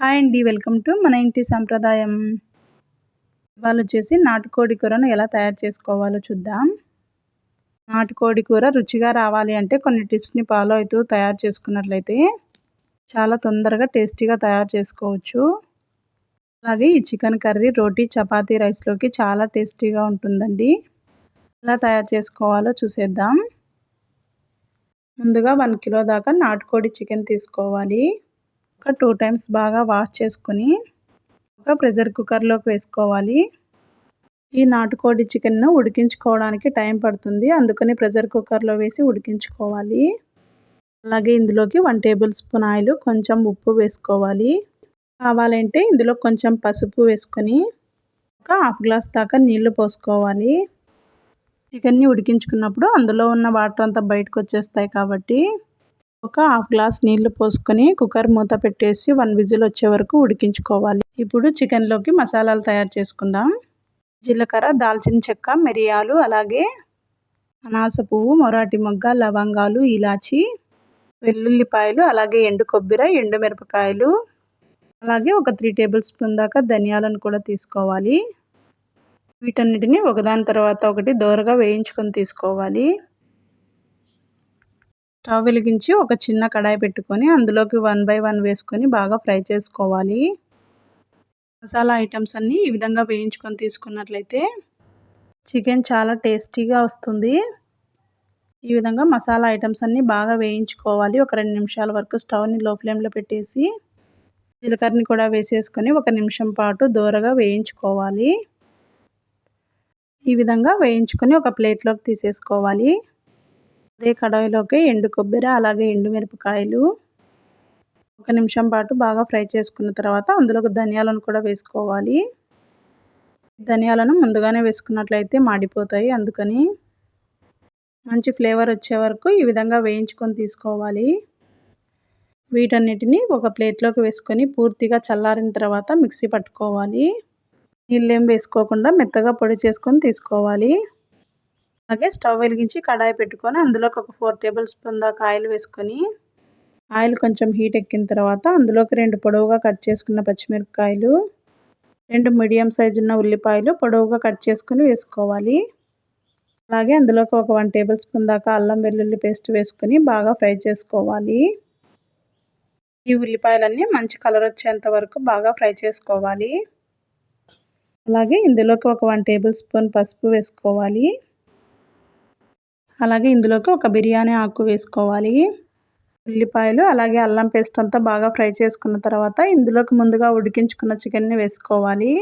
Hi అండి welcome to మన ఇంటి సంప్రదాయం. ఇవాళ వచ్చేసి నాటుకోడి కూరను ఎలా తయారు చేసుకోవాలో చూద్దాం. నాటుకోడి కూర రుచిగా రావాలి అంటే కొన్ని టిప్స్ని ఫాలో అవుతూ తయారు చేసుకున్నట్లయితే చాలా తొందరగా టేస్టీగా తయారు చేసుకోవచ్చు. అలాగే ఈ చికెన్ కర్రీ రోటీ చపాతీ రైస్లోకి చాలా టేస్టీగా ఉంటుందండి. ఎలా తయారు చేసుకోవాలో చూసేద్దాం. ముందుగా వన్ కిలో దాకా నాటుకోడి చికెన్ తీసుకోవాలి. ఒక టూ టైమ్స్ బాగా వాష్ చేసుకొని ఒక ప్రెషర్ కుక్కర్లోకి వేసుకోవాలి. ఈ నాటుకోడి చికెన్ను ఉడికించుకోవడానికి టైం పడుతుంది. అందుకని ప్రెషర్ కుక్కర్లో వేసి ఉడికించుకోవాలి. అలాగే ఇందులోకి వన్ టేబుల్ స్పూన్ ఆయిల్ కొంచెం ఉప్పు వేసుకోవాలి. కావాలంటే ఇందులో కొంచెం పసుపు వేసుకొని ఒక హాఫ్ గ్లాస్ దాకా నీళ్ళు పోసుకోవాలి. చికెన్ని ఉడికించుకున్నప్పుడు అందులో ఉన్న వాటర్ అంతా బయటకు వచ్చేస్తాయి కాబట్టి ఒక హాఫ్ గ్లాస్ నీళ్ళు పోసుకొని కుక్కర్ మూత పెట్టేసి వన్ విజిల్ వచ్చే వరకు ఉడికించుకోవాలి. ఇప్పుడు చికెన్లోకి మసాలాలు తయారు చేసుకుందాం. జీలకర్ర దాల్చిన చెక్క మిరియాలు అలాగే అనాస పువ్వు మొరాటి మొగ్గ లవంగాలు ఇలాచి వెల్లుల్లిపాయలు అలాగే ఎండు కొబ్బరి ఎండు మిరపకాయలు అలాగే ఒక త్రీ టేబుల్ స్పూన్ దాకా ధనియాలను కూడా తీసుకోవాలి. వీటన్నిటిని ఒకదాని తర్వాత ఒకటి దోరగా వేయించుకొని తీసుకోవాలి. స్టవ్ వెలిగించి ఒక చిన్న కడాయి పెట్టుకొని అందులోకి వన్ బై వన్ వేసుకొని బాగా ఫ్రై చేసుకోవాలి. మసాలా ఐటమ్స్ అన్నీ ఈ విధంగా వేయించుకొని తీసుకున్నట్లయితే చికెన్ చాలా టేస్టీగా వస్తుంది. ఈ విధంగా మసాలా ఐటమ్స్ అన్నీ బాగా వేయించుకోవాలి. ఒక రెండు నిమిషాల వరకు స్టవ్ని లో ఫ్లేమ్లో పెట్టేసి జీలకర్రని కూడా వేసేసుకొని ఒక నిమిషం పాటు దూరగా వేయించుకోవాలి. ఈ విధంగా వేయించుకొని ఒక ప్లేట్లోకి తీసేసుకోవాలి. అదే కడాయిలోకి ఎండు కొబ్బరి అలాగే ఎండు మిరపకాయలు ఒక నిమిషం పాటు బాగా ఫ్రై చేసుకున్న తర్వాత అందులోకి ధనియాలను కూడా వేసుకోవాలి. ధనియాలను ముందుగానే వేసుకున్నట్లయితే మాడిపోతాయి. అందుకని మంచి ఫ్లేవర్ వచ్చే వరకు ఈ విధంగా వేయించుకొని తీసుకోవాలి. వీటన్నిటిని ఒక ప్లేట్లోకి వేసుకొని పూర్తిగా చల్లారిన తర్వాత మిక్సీ పట్టుకోవాలి. నీళ్ళేం వేసుకోకుండా మెత్తగా పొడి చేసుకొని తీసుకోవాలి. అలాగే స్టవ్ వెలిగించి కడాయి పెట్టుకొని అందులోకి ఒక ఫోర్ టేబుల్ స్పూన్ దాకా ఆయిల్ వేసుకొని ఆయిల్ కొంచెం హీట్ ఎక్కిన తర్వాత అందులోకి రెండు పొడవుగా కట్ చేసుకున్న పచ్చిమిరపకాయలు రెండు మీడియం సైజు ఉన్న ఉల్లిపాయలు పొడవుగా కట్ చేసుకుని వేసుకోవాలి. అలాగే అందులోకి ఒక వన్ టేబుల్ స్పూన్ దాకా అల్లం వెల్లుల్లి పేస్ట్ వేసుకొని బాగా ఫ్రై చేసుకోవాలి. ఈ ఉల్లిపాయలన్నీ మంచి కలర్ వచ్చేంత వరకు బాగా ఫ్రై చేసుకోవాలి. అలాగే ఇందులోకి ఒక వన్ టేబుల్ స్పూన్ పసుపు వేసుకోవాలి. అలాగే ఇందులోకి ఒక బిర్యానీ ఆకు వేసుకోవాలి. ఉల్లిపాయలు అలాగే అల్లం పేస్ట్ అంతా బాగా ఫ్రై చేసుకున్న తర్వాత ఇందులోకి ముందుగా ఉడికించుకున్న చికెన్ని వేసుకోవాలి.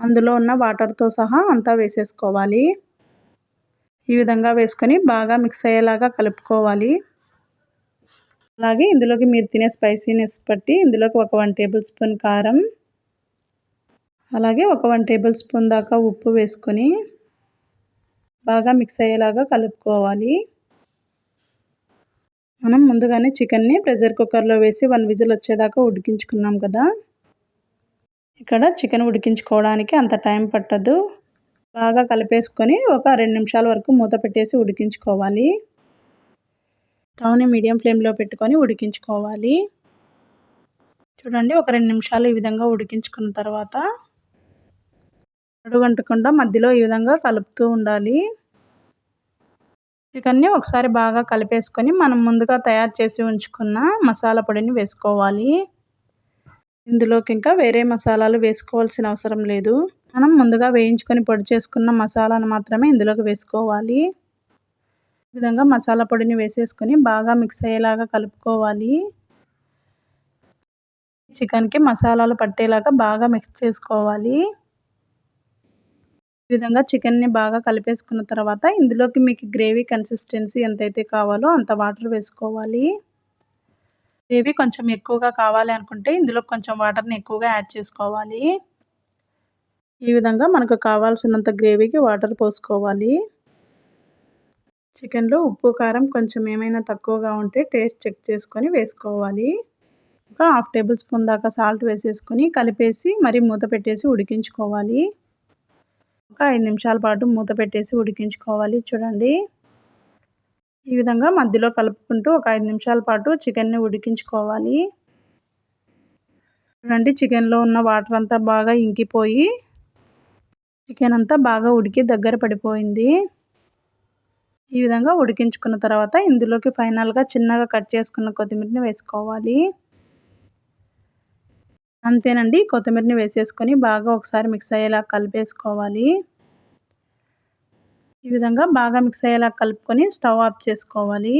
అందులో ఉన్న వాటర్తో సహా అంతా వేసేసుకోవాలి. ఈ విధంగా వేసుకొని బాగా మిక్స్ అయ్యేలాగా కలుపుకోవాలి. అలాగే ఇందులోకి మీరు తినే స్పైసీనెస్ బట్టి ఇందులోకి ఒక వన్ టేబుల్ స్పూన్ కారం అలాగే ఒక వన్ టేబుల్ స్పూన్ దాకా ఉప్పు వేసుకొని బాగా మిక్స్ అయ్యేలాగా కలుపుకోవాలి. మనం ముందుగానే చికెన్ని ప్రెషర్ కుక్కర్లో వేసి వన్ విజిల్ వచ్చేదాకా ఉడికించుకున్నాం కదా. ఇక్కడ చికెన్ ఉడికించుకోవడానికి అంత టైం పట్టదు. బాగా కలిపేసుకొని ఒక రెండు నిమిషాల వరకు మూత పెట్టేసి ఉడికించుకోవాలి. స్టవ్ని మీడియం ఫ్లేమ్లో పెట్టుకొని ఉడికించుకోవాలి. చూడండి ఒక రెండు నిమిషాలు ఈ విధంగా ఉడికించుకున్న తర్వాత అడుగంటకుండా మధ్యలో ఈ విధంగా కలుపుతూ ఉండాలి. చికెన్ని ఒకసారి బాగా కలిపేసుకొని మనం ముందుగా తయారు చేసి ఉంచుకున్న మసాలా పొడిని వేసుకోవాలి. ఇందులోకి ఇంకా వేరే మసాలాలు వేసుకోవాల్సిన అవసరం లేదు. మనం ముందుగా వేయించుకొని పొడి చేసుకున్న మసాలాను మాత్రమే ఇందులోకి వేసుకోవాలి. ఈ విధంగా మసాలా పొడిని వేసేసుకొని బాగా మిక్స్ అయ్యేలాగా కలుపుకోవాలి. చికెన్కి మసాలాలు పట్టేలాగా బాగా మిక్స్ చేసుకోవాలి. ఈ విధంగా చికెన్ని బాగా కలిపేసుకున్న తర్వాత ఇందులోకి మీకు గ్రేవీ కన్సిస్టెన్సీ ఎంతైతే కావాలో అంత వాటర్ వేసుకోవాలి. గ్రేవీ కొంచెం ఎక్కువగా కావాలి అనుకుంటే ఇందులో కొంచెం వాటర్ని ఎక్కువగా యాడ్ చేసుకోవాలి. ఈ విధంగా మనకు కావాల్సినంత గ్రేవీకి వాటర్ పోసుకోవాలి. చికెన్లో ఉప్పు కారం కొంచెం ఏమైనా తక్కువగా ఉంటే టేస్ట్ చెక్ చేసుకొని వేసుకోవాలి. ఒక హాఫ్ టేబుల్ స్పూన్ దాకా సాల్ట్ వేసేసుకొని కలిపేసి మరి మూత పెట్టేసి ఉడికించుకోవాలి. ఒక ఐదు నిమిషాల పాటు మూత పెట్టేసి ఉడికించుకోవాలి. చూడండి. ఈ విధంగా మధ్యలో కలుపుకుంటూ ఒక ఐదు నిమిషాల పాటు చికెన్ని ఉడికించుకోవాలి. చూడండి చికెన్లో ఉన్న వాటర్ అంతా బాగా ఇంకిపోయి చికెన్ అంతా బాగా ఉడికి దగ్గర పడిపోయింది. ఈ విధంగా ఉడికించుకున్న తర్వాత ఇందులోకి ఫైనల్గా చిన్నగా కట్ చేసుకున్న కొత్తిమీరని వేసుకోవాలి. అంతేనండి. కొత్తిమీరని వేసేసుకొని బాగా ఒకసారి మిక్స్ అయ్యేలా కలిపేసుకోవాలి. ఈ విధంగా బాగా మిక్స్ అయ్యేలా కలుపుకొని స్టవ్ ఆఫ్ చేసుకోవాలి.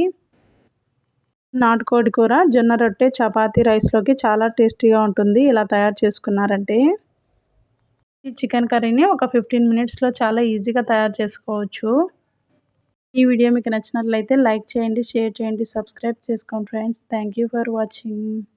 నాటుకోడి కూర జొన్న రొట్టె చపాతీ రైస్లోకి చాలా టేస్టీగా ఉంటుంది. ఇలా తయారు చేసుకున్నారంటే. ఈ చికెన్ కర్రీని ఒక ఫిఫ్టీన్ మినిట్స్లో చాలా ఈజీగా తయారు చేసుకోవచ్చు. ఈ వీడియో మీకు నచ్చినట్లయితే లైక్ చేయండి షేర్ చేయండి సబ్స్క్రైబ్ చేసుకోండి ఫ్రెండ్స్. Thank for watching